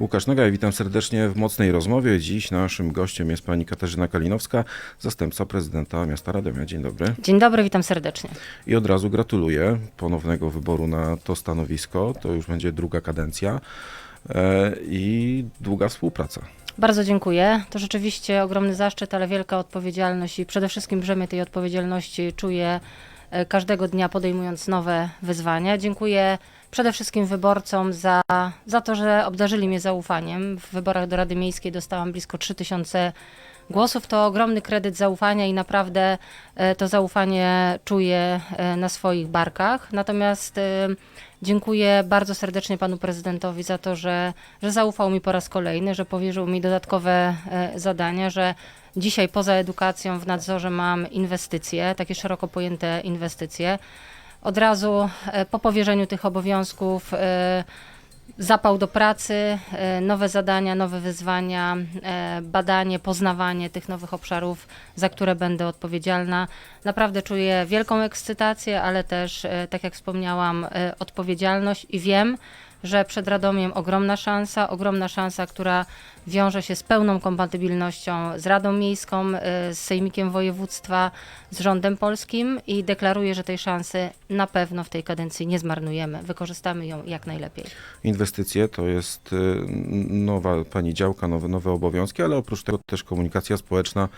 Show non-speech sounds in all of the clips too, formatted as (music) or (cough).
Łukasz Nogaj, witam serdecznie w mocnej rozmowie. Dziś naszym gościem jest pani Katarzyna Kalinowska, zastępca prezydenta miasta Radomia. Dzień dobry. Dzień dobry, witam serdecznie. I od razu gratuluję ponownego wyboru na to stanowisko. To już będzie druga kadencja e, i długa współpraca. Bardzo dziękuję. To rzeczywiście ogromny zaszczyt, ale wielka odpowiedzialność i przede wszystkim brzemię tej odpowiedzialności czuję każdego dnia podejmując nowe wyzwania. Dziękuję przede wszystkim wyborcom za, za to, że obdarzyli mnie zaufaniem. W wyborach do Rady Miejskiej dostałam blisko 3000 głosów. To ogromny kredyt zaufania i naprawdę e, to zaufanie czuję e, na swoich barkach. Natomiast e, dziękuję bardzo serdecznie panu prezydentowi za to, że, że zaufał mi po raz kolejny, że powierzył mi dodatkowe zadania, że dzisiaj poza edukacją w nadzorze mam inwestycje, takie szeroko pojęte inwestycje. Od razu po powierzeniu tych obowiązków zapał do pracy, e, nowe zadania, nowe wyzwania, e, badanie, poznawanie tych nowych obszarów, za które będę odpowiedzialna. Naprawdę czuję wielką ekscytację, ale też, e, tak jak wspomniałam, odpowiedzialność i wiem, że przed Radomiem ogromna szansa, ogromna szansa, która wiąże się z pełną kompatybilnością z Radą Miejską, e, z Sejmikiem Województwa, z rządem polskim i deklaruję, że tej szansy na pewno w tej kadencji nie zmarnujemy. Wykorzystamy ją jak najlepiej. Inwestycje to jest y, nowa pani działka, nowe, nowe obowiązki, ale oprócz tego też komunikacja społeczna,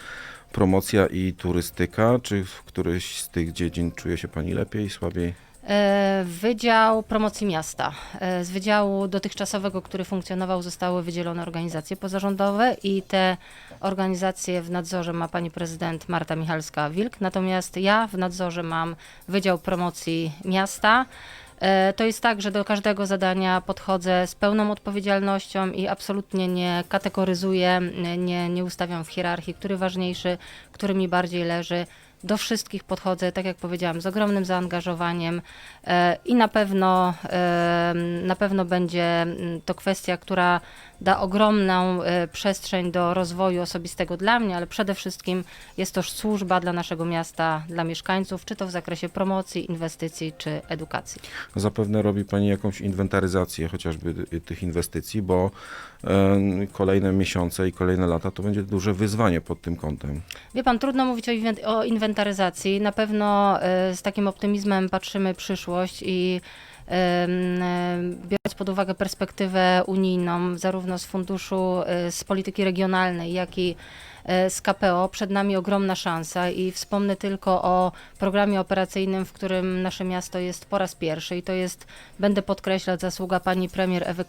promocja i turystyka. Czy w któryś z tych dziedzin czuje się pani lepiej, słabiej? E, Wydział Promocji Miasta. E, Z wydziału dotychczasowego, który funkcjonował, zostały wydzielone organizacje pozarządowe i te organizacje w nadzorze ma pani prezydent Marta Michalska-Wilk. Natomiast ja w nadzorze mam Wydział Promocji Miasta. E, To jest tak, że do każdego zadania podchodzę z pełną odpowiedzialnością i absolutnie nie kategoryzuję, nie, nie ustawiam w hierarchii, który ważniejszy, który mi bardziej leży do wszystkich podchodzę, tak jak powiedziałam, z ogromnym zaangażowaniem e, i na pewno, e, na pewno będzie mm, to kwestia, która da ogromną e, przestrzeń do rozwoju osobistego dla mnie, ale przede wszystkim jest to służba dla naszego miasta, dla mieszkańców, czy to w zakresie promocji, inwestycji, czy edukacji. Zapewne robi Pani jakąś inwentaryzację chociażby y, tych inwestycji, bo kolejne miesiące i kolejne lata to będzie duże wyzwanie pod tym kątem. Wie pan, trudno mówić o, inwen- o inwentaryzacji. Na pewno e, z takim optymizmem patrzymy przyszłość i biorąc pod uwagę perspektywę unijną, zarówno z funduszu, e, z polityki regionalnej, jak i z KPO, przed nami ogromna szansa i wspomnę tylko o programie operacyjnym, w którym nasze miasto jest po raz pierwszy i to jest, będę podkreślać, zasługa pani premier Ewy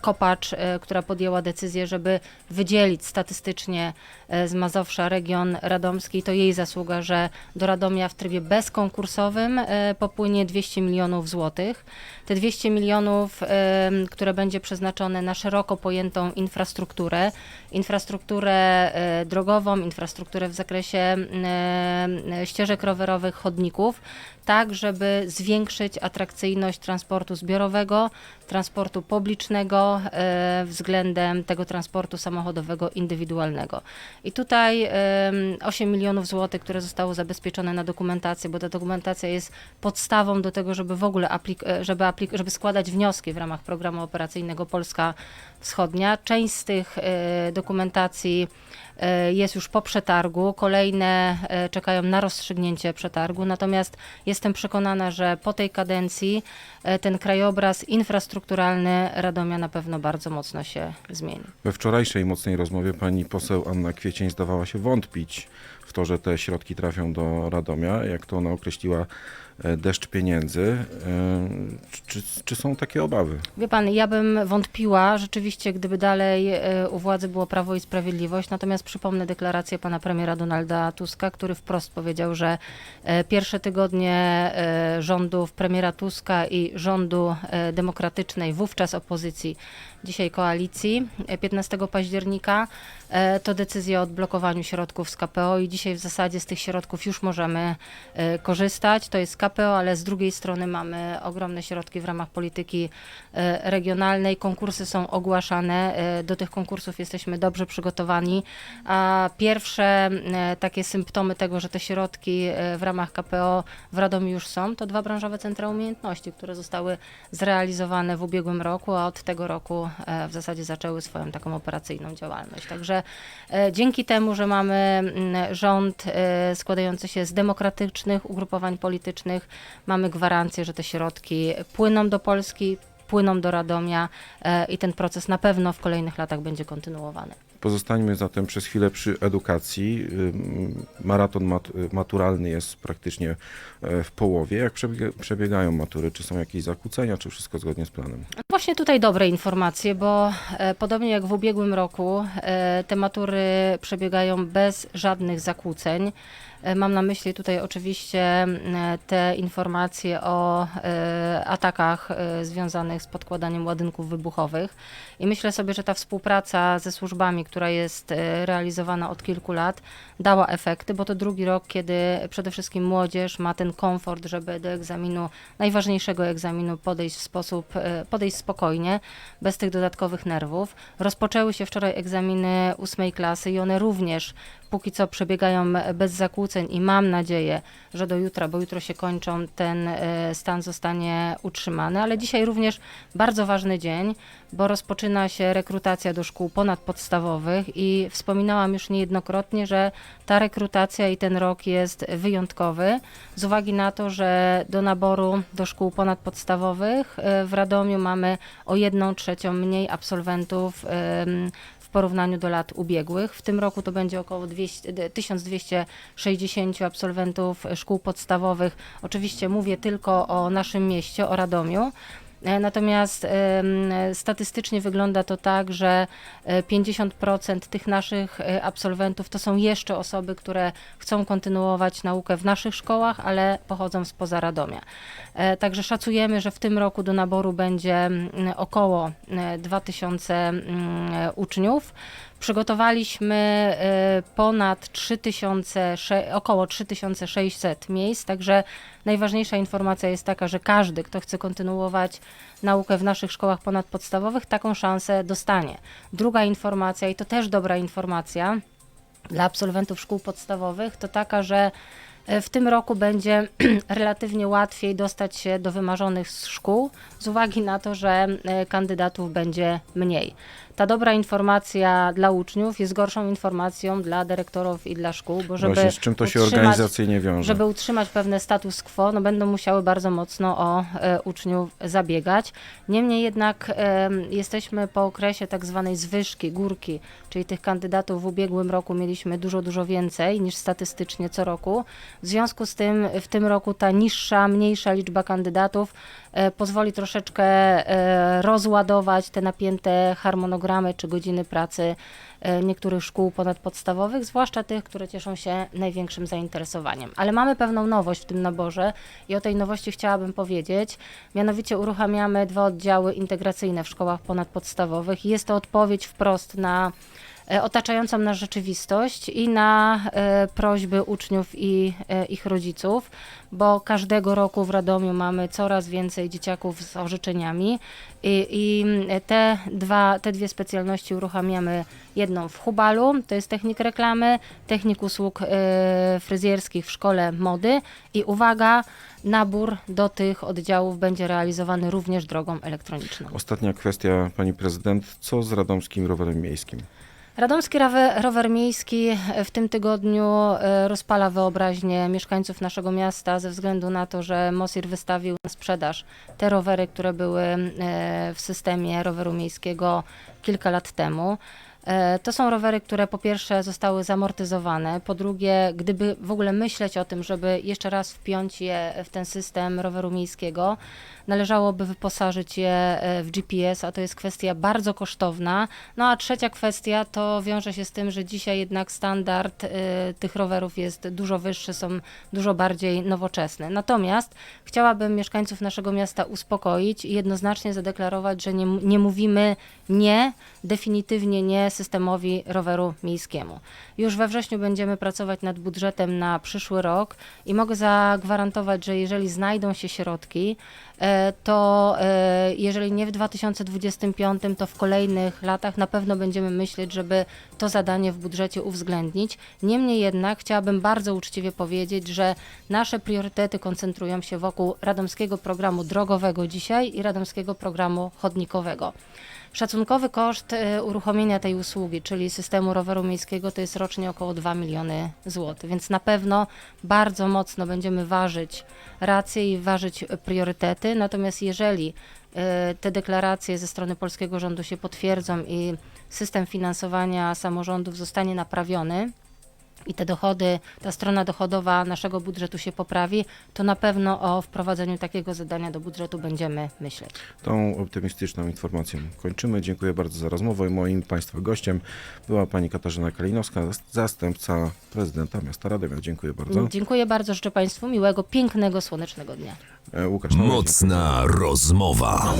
Kopacz, e, która podjęła decyzję, żeby wydzielić statystycznie e, z Mazowsza region radomski. To jej zasługa, że do Radomia w trybie bezkonkursowym e, popłynie 200 milionów złotych. Te 200 milionów, e, które będzie przeznaczone na szeroko pojętą infrastrukturę, infrastrukturę e, drogową, infrastrukturę w zakresie e, e, ścieżek rowerowych, chodników, tak żeby zwiększyć atrakcyjność transportu zbiorowego, transportu publicznego e, względem tego transportu samochodowego indywidualnego. I tutaj em, 8 milionów złotych, które zostało zabezpieczone na dokumentację, bo ta dokumentacja jest podstawą do tego, żeby w ogóle aplik- e, żeby, aplik- żeby składać wnioski w ramach programu operacyjnego Polska Wschodnia. Część z tych e, dokumentacji e, jest już po przetargu, kolejne e, czekają na rozstrzygnięcie przetargu, natomiast jestem przekonana, że po tej kadencji e, ten krajobraz infrastrukturalny Radomia na pewno bardzo mocno się zmieni. We wczorajszej mocnej rozmowie pani poseł Anna Kwiecień zdawała się wątpić w to, że te środki trafią do Radomia, jak to ona określiła, deszcz pieniędzy. E, Czy, czy są takie obawy? Wie pan, ja bym wątpiła rzeczywiście, gdyby dalej e, u władzy było Prawo i Sprawiedliwość. Natomiast przypomnę deklarację pana premiera Donalda Tuska, który wprost powiedział, że e, pierwsze tygodnie e, rządów premiera Tuska i rządu e, demokratycznej, wówczas opozycji, dzisiaj koalicji, e, 15 października, e, to decyzja o odblokowaniu środków z KPO i dzisiaj w zasadzie z tych środków już możemy e, korzystać. To jest KPO ale z drugiej strony mamy ogromne środki w ramach polityki e, regionalnej. Konkursy są ogłaszane, e, do tych konkursów jesteśmy dobrze przygotowani, a pierwsze e, takie symptomy tego, że te środki e, w ramach KPO w Radomiu już są, to dwa branżowe centra umiejętności, które zostały zrealizowane w ubiegłym roku, a od tego roku e, w zasadzie zaczęły swoją taką operacyjną działalność. Także e, dzięki temu, że mamy mm, rząd e, składający się z demokratycznych ugrupowań politycznych, mamy gwarancję, że te środki płyną do Polski, płyną do Radomia e, i ten proces na pewno w kolejnych latach będzie kontynuowany. Pozostańmy zatem przez chwilę przy edukacji. Maraton mat- maturalny jest praktycznie e, w połowie. Jak przebiega- przebiegają matury? Czy są jakieś zakłócenia, czy wszystko zgodnie z planem? Właśnie tutaj dobre informacje, bo e, podobnie jak w ubiegłym roku, e, te matury przebiegają bez żadnych zakłóceń. E, Mam na myśli tutaj oczywiście te informacje o e, atakach e, związanych z podkładaniem ładunków wybuchowych. I myślę sobie, że ta współpraca ze służbami, która jest realizowana od kilku lat, dała efekty, bo to drugi rok, kiedy przede wszystkim młodzież ma ten komfort, żeby do egzaminu, najważniejszego egzaminu podejść w sposób, podejść spokojnie, bez tych dodatkowych nerwów. Rozpoczęły się wczoraj egzaminy ósmej klasy i one również póki co przebiegają bez zakłóceń i mam nadzieję, że do jutra, bo jutro się kończą, ten e, stan zostanie utrzymany, ale dzisiaj również bardzo ważny dzień, bo rozpoczyna się rekrutacja do szkół ponadpodstawowych i wspominałam już niejednokrotnie, że ta rekrutacja i ten rok jest wyjątkowy z uwagi na to, że do naboru do szkół ponadpodstawowych e, w Radomiu mamy o jedną trzecią mniej absolwentów porównaniu do lat ubiegłych. W tym roku to będzie około 200, d- 1260 absolwentów szkół podstawowych. Oczywiście mówię tylko o naszym mieście, o Radomiu. E, Natomiast statystycznie wygląda to tak, że e, 50% tych naszych e, absolwentów to są jeszcze osoby, które chcą kontynuować naukę w naszych szkołach, ale pochodzą spoza Radomia. E, Także szacujemy, że w tym roku do naboru będzie około e, 2000 mm, e, uczniów. Przygotowaliśmy e, ponad 3000, sze- około 3600 miejsc, także najważniejsza informacja jest taka, że każdy, kto chce kontynuować naukę w naszych szkołach ponadpodstawowych, taką szansę dostanie. Druga informacja, i to też dobra informacja dla absolwentów szkół podstawowych, to taka, że e, w tym roku będzie (clears throat) relatywnie łatwiej dostać się do wymarzonych szkół, z uwagi na to, że e, kandydatów będzie mniej. Ta dobra informacja dla uczniów jest gorszą informacją dla dyrektorów i dla szkół, bo żeby Właśnie z czym to się utrzymać- organizacyjnie wiąże? żeby utrzymać pewne status quo, no będą musiały bardzo mocno o e, uczniów zabiegać. Niemniej jednak e, jesteśmy po okresie tak zwanej zwyżki, górki, czyli tych kandydatów w ubiegłym roku mieliśmy dużo, dużo więcej niż statystycznie co roku. W związku z tym w tym roku ta niższa, mniejsza liczba kandydatów pozwoli troszeczkę e, rozładować te napięte harmonogramy czy godziny pracy e, niektórych szkół ponadpodstawowych, zwłaszcza tych, które cieszą się największym zainteresowaniem. Ale mamy pewną nowość w tym naborze i o tej nowości chciałabym powiedzieć. Mianowicie uruchamiamy dwa oddziały integracyjne w szkołach ponadpodstawowych. Jest to odpowiedź wprost na e, otaczającą nas rzeczywistość i na e, prośby uczniów i e, ich rodziców, bo każdego roku w Radomiu mamy coraz więcej dzieciaków z orzeczeniami i, i te, dwa, te dwie specjalności uruchamiamy jedną w Hubalu, to jest technik reklamy, technik usług e, fryzjerskich w szkole mody i uwaga, nabór do tych oddziałów będzie realizowany również drogą elektroniczną. Ostatnia kwestia, pani prezydent. Co z radomskim rowerem miejskim? Radomski rower, miejski w tym tygodniu e, rozpala wyobraźnię mieszkańców naszego miasta ze względu na to, że Mosir wystawił na sprzedaż te rowery, które były e, w systemie roweru miejskiego kilka lat temu. E, To są rowery, które po pierwsze zostały zamortyzowane, po drugie, gdyby w ogóle myśleć o tym, żeby jeszcze raz wpiąć je w ten system roweru miejskiego, należałoby wyposażyć je e, w GPS, a to jest kwestia bardzo kosztowna. No a trzecia kwestia to wiąże się z tym, że dzisiaj jednak standard e, tych rowerów jest dużo wyższy, są dużo bardziej nowoczesne. Natomiast chciałabym mieszkańców naszego miasta uspokoić i jednoznacznie zadeklarować, że nie, nie mówimy nie, definitywnie nie systemowi roweru miejskiemu. Już we wrześniu będziemy pracować nad budżetem na przyszły rok i mogę zagwarantować, że jeżeli znajdą się środki, e, to e, jeżeli nie w 2025, to w kolejnych latach na pewno będziemy myśleć, żeby to zadanie w budżecie uwzględnić. Niemniej jednak chciałabym bardzo uczciwie powiedzieć, że nasze priorytety koncentrują się wokół radomskiego programu drogowego dzisiaj i radomskiego programu chodnikowego. Szacunkowy koszt e, uruchomienia tej usługi, czyli systemu roweru miejskiego, to jest rocznie około 2 miliony złotych, więc na pewno bardzo mocno będziemy ważyć racje i ważyć priorytety. Natomiast jeżeli e, te deklaracje ze strony polskiego rządu się potwierdzą i system finansowania samorządów zostanie naprawiony, i te dochody, ta strona dochodowa naszego budżetu się poprawi, to na pewno o wprowadzeniu takiego zadania do budżetu będziemy myśleć. Tą optymistyczną informacją kończymy. Dziękuję bardzo za rozmowę. Moim Państwa gościem była Pani Katarzyna Kalinowska, zastępca prezydenta miasta Radomia. Dziękuję bardzo. Dziękuję bardzo, życzę Państwu miłego, pięknego, słonecznego dnia. E, Łukasz Nowak, Mocna rozmowa.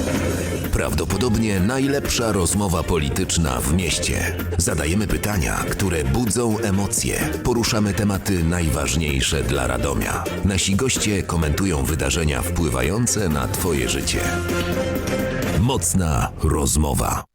Prawdopodobnie najlepsza rozmowa polityczna w mieście. Zadajemy pytania, które budzą emocje. Poruszamy tematy najważniejsze dla Radomia. Nasi goście komentują wydarzenia wpływające na Twoje życie. Mocna rozmowa.